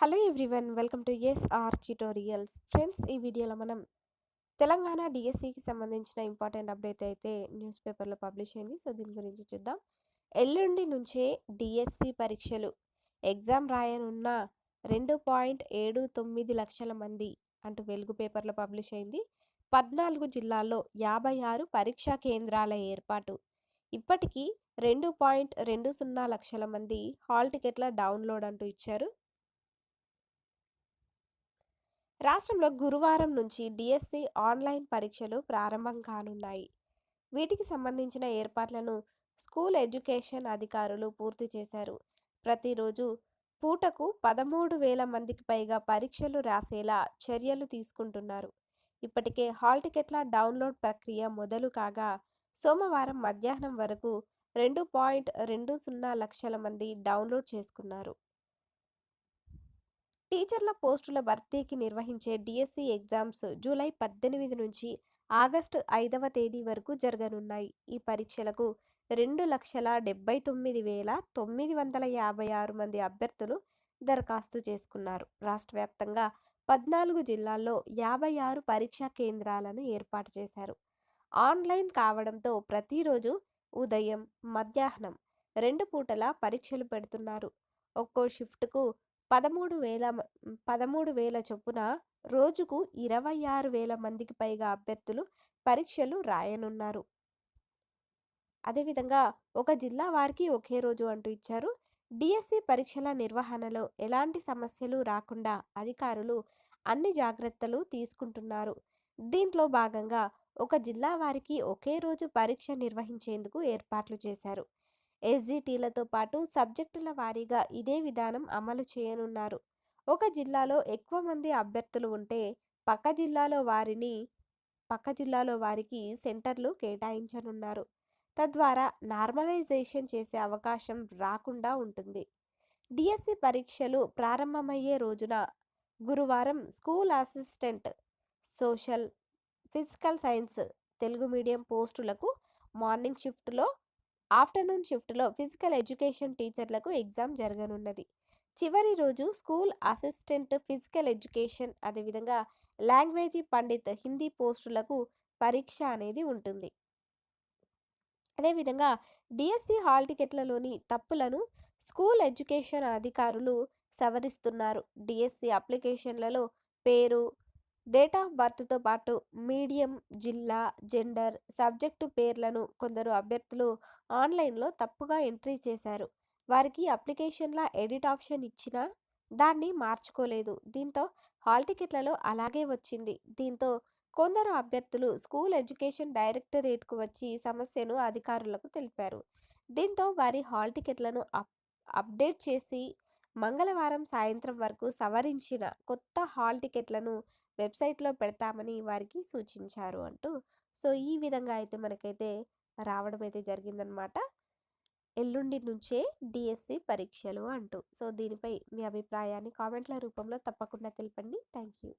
Hello everyone welcome to S R tutorials. Friends ఈ వీడియోలో మనం తెలంగాణ డిఎస్సికి సంబంధించిన ఇంపార్టెంట్ అప్డేట్ అయితే న్యూస్ పేపర్లో పబ్లిష్ అయింది. సో దీని గురించి చూద్దాం. ఎల్లుండి నుంచే డిఎస్సి పరీక్షలు ఎగ్జామ్ రాయనున్న రెండు పాయింట్ ఏడు తొమ్మిది లక్షల మంది అంటూ వెలుగు పేపర్లో పబ్లిష్ అయింది. పద్నాలుగు జిల్లాల్లో యాభై ఆరు పరీక్షా కేంద్రాల ఏర్పాటు. ఇప్పటికీ రెండు పాయింట్ రెండు సున్నా లక్షల మంది హాల్ టికెట్ల డౌన్లోడ్ అంటూ ఇచ్చారు. రాష్ట్రంలో గురువారం నుంచి డిఎస్సి ఆన్లైన్ పరీక్షలు ప్రారంభం కానున్నాయి. వీటికి సంబంధించిన ఏర్పాట్లను స్కూల్ ఎడ్యుకేషన్ అధికారులు పూర్తి చేశారు. ప్రతిరోజు పూటకు పదమూడు వేల మందికి పైగా పరీక్షలు రాసేలా చర్యలు తీసుకుంటున్నారు. ఇప్పటికే హాల్ టికెట్ల డౌన్లోడ్ ప్రక్రియ మొదలు కాగా సోమవారం మధ్యాహ్నం వరకు రెండు పాయింట్ రెండు సున్నా లక్షల మంది డౌన్లోడ్ చేసుకున్నారు. టీచర్ల పోస్టుల భర్తీకి నిర్వహించే డిఎస్సి ఎగ్జామ్స్ జూలై పద్దెనిమిది నుంచి ఆగస్టు ఐదవ తేదీ వరకు జరగనున్నాయి. ఈ పరీక్షలకు రెండు లక్షల డెబ్బై తొమ్మిది వేల తొమ్మిది వందల యాభై ఆరు మంది అభ్యర్థులు దరఖాస్తు చేసుకున్నారు. రాష్ట్ర వ్యాప్తంగా పద్నాలుగు జిల్లాల్లో యాభై ఆరు పరీక్షా కేంద్రాలను ఏర్పాటు చేశారు. ఆన్లైన్ కావడంతో ప్రతిరోజు ఉదయం మధ్యాహ్నం రెండు పూటలా పరీక్షలు పెడుతున్నారు. ఒక్కో షిఫ్ట్కు పదమూడు వేల పదమూడు వేల చొప్పున రోజుకు ఇరవై ఆరు వేల మందికి పైగా అభ్యర్థులు పరీక్షలు రాయనున్నారు. అదేవిధంగా ఒక జిల్లా వారికి ఒకే రోజు అంటూ ఇచ్చారు. డిఎస్సి పరీక్షల నిర్వహణలో ఎలాంటి సమస్యలు రాకుండా అధికారులు అన్ని జాగ్రత్తలు తీసుకుంటున్నారు. దీంట్లో భాగంగా ఒక జిల్లా వారికి ఒకే రోజు పరీక్ష నిర్వహించేందుకు ఏర్పాట్లు చేశారు. ఎస్జిటీలతో పాటు సబ్జెక్టుల వారీగా ఇదే విధానం అమలు చేయనున్నారు. ఒక జిల్లాలో ఎక్కువ మంది అభ్యర్థులు ఉంటే పక్క జిల్లాలో వారిని పక్క జిల్లాలో వారికి సెంటర్లు కేటాయించనున్నారు. తద్వారా నార్మలైజేషన్ చేసే అవకాశం రాకుండా ఉంటుంది. డిఎస్సి పరీక్షలు ప్రారంభమయ్యే రోజున గురువారం school assistant social physical science Telugu medium పోస్టులకు మార్నింగ్ షిఫ్ట్లో ఆఫ్టర్నూన్ షిఫ్ట్లో ఫిజికల్ ఎడ్యుకేషన్ టీచర్లకు ఎగ్జామ్ జరగనున్నది. చివరి రోజు స్కూల్ అసిస్టెంట్ ఫిజికల్ ఎడ్యుకేషన్ అదేవిధంగా లాంగ్వేజీ పండిత్ హిందీ పోస్టులకు పరీక్ష అనేది ఉంటుంది. అదేవిధంగా డిఎస్సి హాల్ టికెట్లలోని తప్పులను స్కూల్ ఎడ్యుకేషన్ అధికారులు సవరిస్తున్నారు. డిఎస్సి అప్లికేషన్లలో పేరు డేట్ ఆఫ్ బర్త్తో పాటు మీడియం జిల్లా జెండర్ సబ్జెక్టు పేర్లను కొందరు అభ్యర్థులు ఆన్లైన్లో తప్పుగా ఎంట్రీ చేశారు. వారికి అప్లికేషన్ల ఎడిట్ ఆప్షన్ ఇచ్చినా దాన్ని మార్చుకోలేదు. దీంతో హాల్ టికెట్లలో అలాగే వచ్చింది. దీంతో కొందరు అభ్యర్థులు స్కూల్ ఎడ్యుకేషన్ డైరెక్టరేట్కు వచ్చి సమస్యను అధికారులకు తెలిపారు. దీంతో వారి హాల్ టికెట్లను అప్ అప్డేట్ చేసి మంగళవారం సాయంత్రం వరకు సవరించిన కొత్త హాల్ టికెట్లను వెబ్సైట్లో పెడతామని వారికి సూచించారు అంటూ సో ఈ విధంగా అయితే మనకైతే రావడం అయితే జరిగిందనమాట ఎల్లుండి నుంచే డిఎస్సి పరీక్షలు అంటూ. సో దీనిపై మీ అభిప్రాయాన్ని కామెంట్ల రూపంలో తప్పకుండా తెలపండి. Thank you